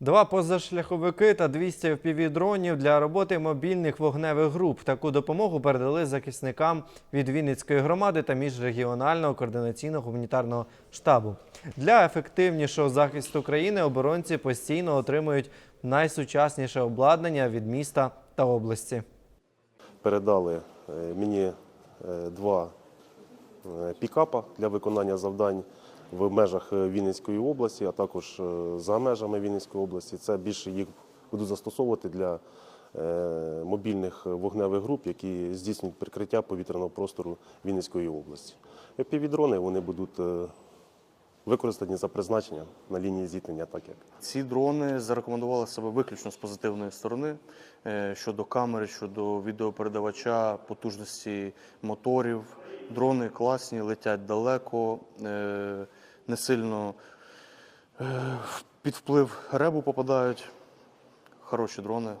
Два позашляховики та 200 FPV-дронів для роботи мобільних вогневих груп. Таку допомогу передали захисникам від Вінницької громади та міжрегіонального координаційного гуманітарного штабу. Для ефективнішого захисту країни оборонці постійно отримують найсучасніше обладнання від міста та області. передали е, мені е, два пікапа для виконання завдань в межах е, Вінницької області, а також е, за межами Вінницької області. Це більше їх буду застосовувати для е, мобільних вогневих груп, які здійснюють прикриття повітряного простору Вінницької області. Півдрони вони будуть е, використані за призначенням на лінії зіткнення, так як Ці дрони зарекомендували себе виключно з позитивної сторони е, щодо камери, щодо відеопередавача, потужності моторів. Дрони класні, летять далеко, е, не сильно е, під вплив ребу попадають. Хороші дрони.